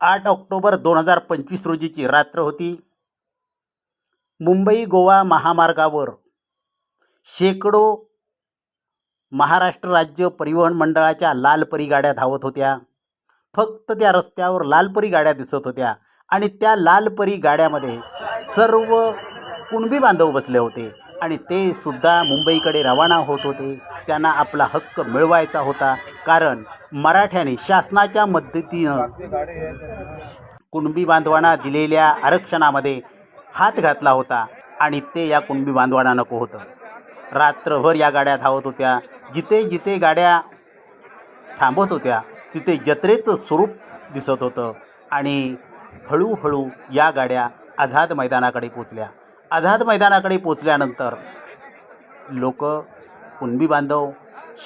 आठ ऑक्टोबर दोन हजार पंचवीस रोजीची रात्र होती. मुंबई गोवा महामार्गावर शेकडो महाराष्ट्र राज्य परिवहन मंडळाच्या लालपरी गाड्या धावत होत्या. फक्त त्या रस्त्यावर लालपरी गाड्या दिसत होत्या आणि त्या लालपरी गाड्यामध्ये सर्व कुणबी बांधव बसले होते आणि ते सुद्धा मुंबईकडे रवाना होत होते. त्यांना आपला हक्क मिळवायचा होता. कारण मराठ्याने शासनाच्या मदतीनं कुणबी बांधवांना दिलेल्या आरक्षणामध्ये हात घातला होता आणि ते या कुणबी बांधवांना नको होतं. रात्रभर या गाड्या धावत होत्या. जिथे जिथे गाड्या थांबत होत्या तिथे जत्रेचं स्वरूप दिसत होतं आणि हळूहळू या गाड्या आझाद मैदानाकडे पोचल्या. आझाद मैदानाकडे पोचल्यानंतर लोक कुणबी बांधव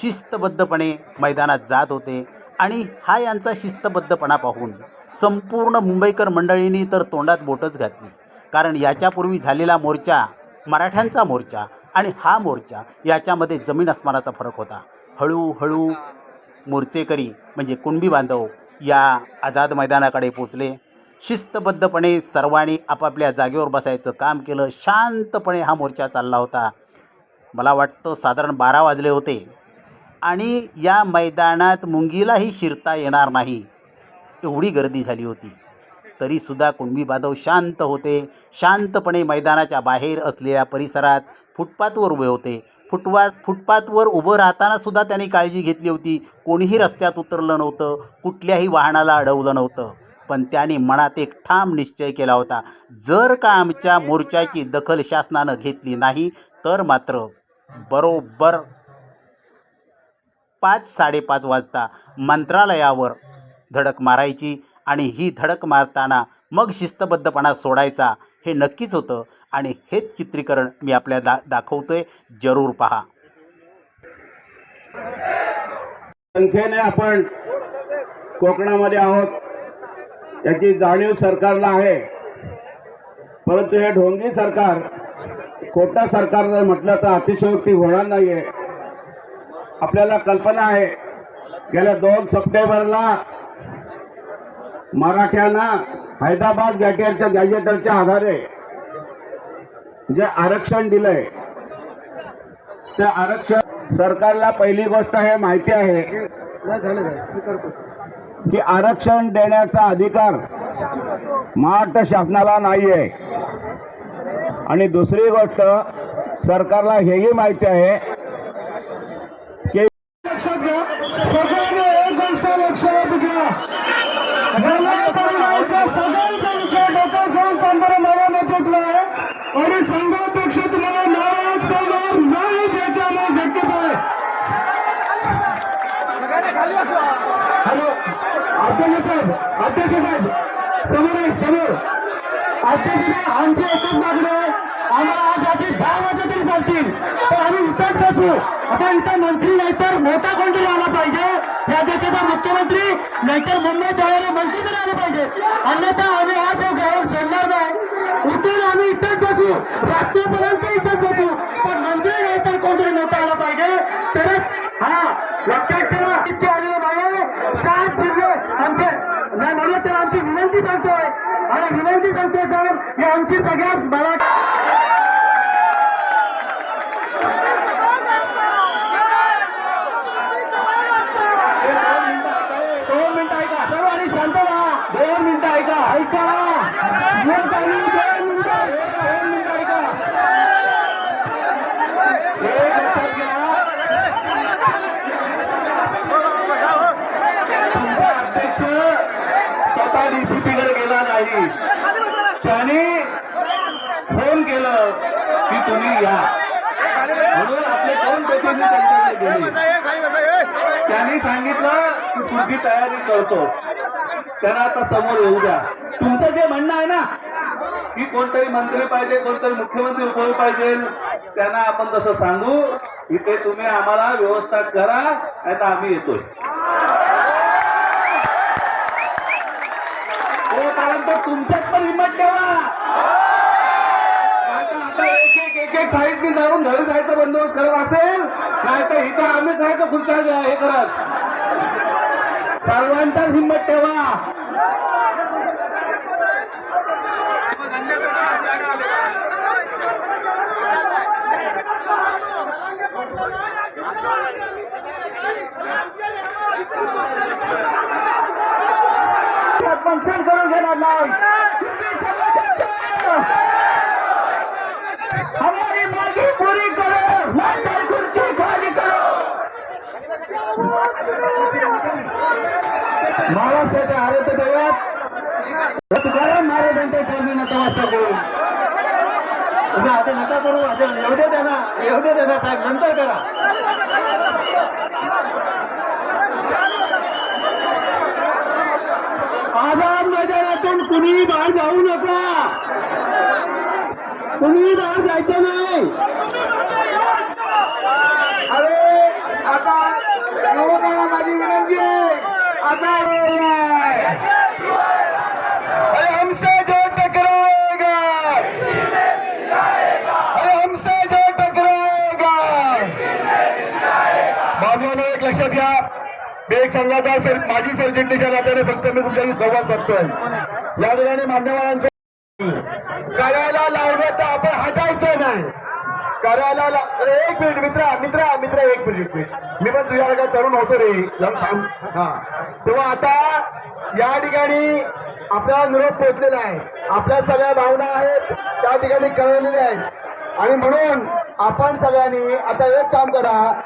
शिस्तबद्धपणे मैदानात जात होते. आणि हा यांचा शिस्तबद्धपणा पाहून संपूर्ण मुंबईकर मंडळींनी तर तोंडात बोटच घातली. कारण याच्यापूर्वी झालेला मोर्चा मराठ्यांचा मोर्चा आणि हा मोर्चा याच्यामध्ये जमीन अस्मानाचा फरक होता. हळूहळू मोर्चेकरी म्हणजे कुणबी बांधव या आझाद मैदानाकडे पोचले शिस्तबद्धपणे सर्वांनी आपापल्या जागेवर बसायचं काम केलं. शांतपणे हा मोर्चा चालला होता. मला वाटतं साधारण बारा वाजले होते. आणि या मैदानात मुंगीलाही शिरता येणार नाही. एवढी गर्दी झाली होती. तरीसुद्धा कुणबी बांधव शांत होते. शांतपणे मैदानाच्या बाहेर असलेल्या परिसरात फुटपाथवर उभे होते. फुटवा फुटपाथवर उभं राहतानासुद्धा त्यांनी काळजी घेतली होती. कोणीही रस्त्यात उतरलं नव्हतं. कुठल्याही वाहनाला अडवलं नव्हतं. पण त्यांनी मनात एक ठाम निश्चय केला होता. जर का आमच्या मोर्चाची दखल शासनानं घेतली नाही तर मात्र बरोबर पाच साडेपाच वाजता मंत्रालयावर धडक मारायची आणि ही धडक मारताना मग शिस्तबद्धपणा सोडायचा हे नक्कीच होतं आणि हेच चित्रीकरण मी आपल्या दा दाखवतोय. जरूर पहा. संख्येने आपण कोकणामध्ये आहोत. याची जाणीव सरकारला आहे. परंतु हे ढोंगी सरकार खोटा सरकार जर म्हटलं तर अतिशयोक्ती होणार नाहीये. आपल्याला कल्पना आहे. गेल्या दोन सप्टेंबरला मराठ्यांना हैदराबाद गॅजेटच्या गॅजेटरच्या आधारे जे आरक्षण दिलंय त्या आरक्षण सरकारला पहिली गोष्ट हे माहिती आहे की आरक्षण देण्याचा अधिकार महाराष्ट्र शासनाला नाही आहे आणि दुसरी गोष्ट सरकारला हेही माहिती आहे की लक्षात घ्या सगळ्यांनी एक गोष्ट लक्षात घ्या मला सांगायचं सगळ्यांचा विषय डोक्यात घेऊन आणि संघापेक्षा तुम्हाला नाराज करणार नाही शक्यता आहे हॅलो अध्यक्ष साहेब अध्यक्ष साहेब समोर आहे समोर. अध्यक्ष आमची एकच मागणी आहे. आम्हाला आज आधी दहा वाजता तरी चालतील. तर आम्ही इथंच बसू. आता इथं मंत्री नाहीतर मोठा कोणतरी आला पाहिजे. या देशाचा मुख्यमंत्री नाहीतर मुंबईत जाणारे मंत्री तरी आले पाहिजे. अन्यथा आम्ही आज हे गाव सोडणार नाही. उठून आम्ही इथंच बसू. रात्रीपर्यंत इथंच बसू. पण मंत्री नाहीतर कोणतरी मोठा आला पाहिजे. तरच हा लक्षात ठेवा. इतके आलेले नाही सात जिल्हे आमचे नाही म्हणत तर आमची विनंती सांगतोय. आणि विनंती सांगतोय सर ही आमची सगळ्यात मला स्वतः डीसीपीकडे गेला नाही त्याने फोन केलं की तुम्ही या. म्हणून आपले दोन प्रतिनिधी त्यांच्याकडे गेले. त्यांनी सांगितलं की तुमची तयारी करतो. त्यांना आता समोर येऊ द्या. तुमचं जे म्हणणं आहे ना की कोणतरी मंत्री पाहिजे कोणतरी मुख्यमंत्री उभं पाहिजे त्यांना आपण तसं सांगू इथे तुम्ही आम्हाला व्यवस्था करा नाही तर आम्ही येतोय. तोपर्यंत तुमच्यात पण हिंमत ठेवा. आता एक एक एक एक साहित्य जाऊन घरी जायचा बंदोबस्त करत असेल नाही तर इथं आम्ही काय तर खुर्च्या हे करत. सर्वांचा हिंमत ठेवा. फंक्शन करून घेणार नाही. हमारी मांगी पूरी करो. नंतर खुर्ची खाली करो. महाराष्ट्राच्या आरोग्य दैवत तुकाराम महाराजांच्या चरणी नतमस्तक करू उद्या आता नका करू असं येऊ दे त्यांना येऊ दे त्यांना साहेब नंतर करा. आझाद मैदानातून कुणीही बाहेर जाऊ नका. कुणीही बाहेर जायचं नाही. अरे आता युवकांना माझी विनंती आहे. आता अरे हमसे जो टकराएगा. अरे हमसे जो टकराएगा. बाबूनो एक लक्षात घ्या. मी एक संघाचा सर माजी सरचिटणीच्या नात्याने फक्त मी तुमच्याशी संवाद साधतोय. या ठिकाणी मान्यवरांचं करायला लावलं तर आपण हटायचं नाही. करायला ला- एक मिनिट मित्रा मित्रा मित्र एक मिनिट मी पण तुझ्या तरुण होतो रे. हा. तेव्हा आता या ठिकाणी आपल्याला निरोप पोहोचलेला आहे. आपल्या सगळ्या भावना आहेत त्या ठिकाणी कळवलेल्या आहेत. आणि म्हणून आपण सगळ्यांनी आता एक काम करा.